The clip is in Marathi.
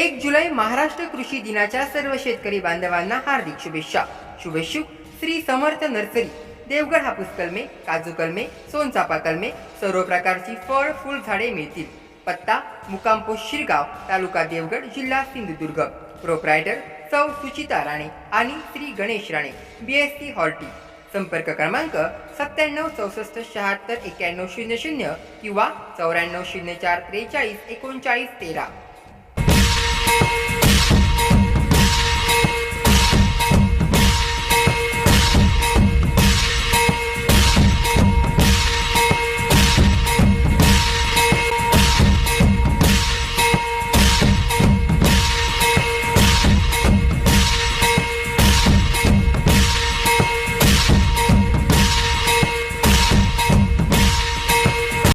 एक जुलै महाराष्ट्र कृषी दिनाच्या सर्व शेतकरी बांधवांना हार्दिक शुभेच्छा. शुभेच्छुक श्री समर्थ नर्सरी देवगड हापूस कलमे काजू कलमे सोनचापा कलमे सर्व प्रकारची फळ फुल झाडे मिळतील. पत्ता मुकामपो शिरगाव तालुका देवगड जिल्हा सिंधुदुर्ग. प्रोप्रायटर सौ सुचिता राणे आणि Shri Ganesh Rane B S C horti संपर्क क्रमांक सत्त्याण्णव चौसष्ट शहात्तर एक्याण्णव शून्य शून्य किंवा चौऱ्याण्णव शून्य चार त्रेचाळीस एकोणचाळीस तेरा.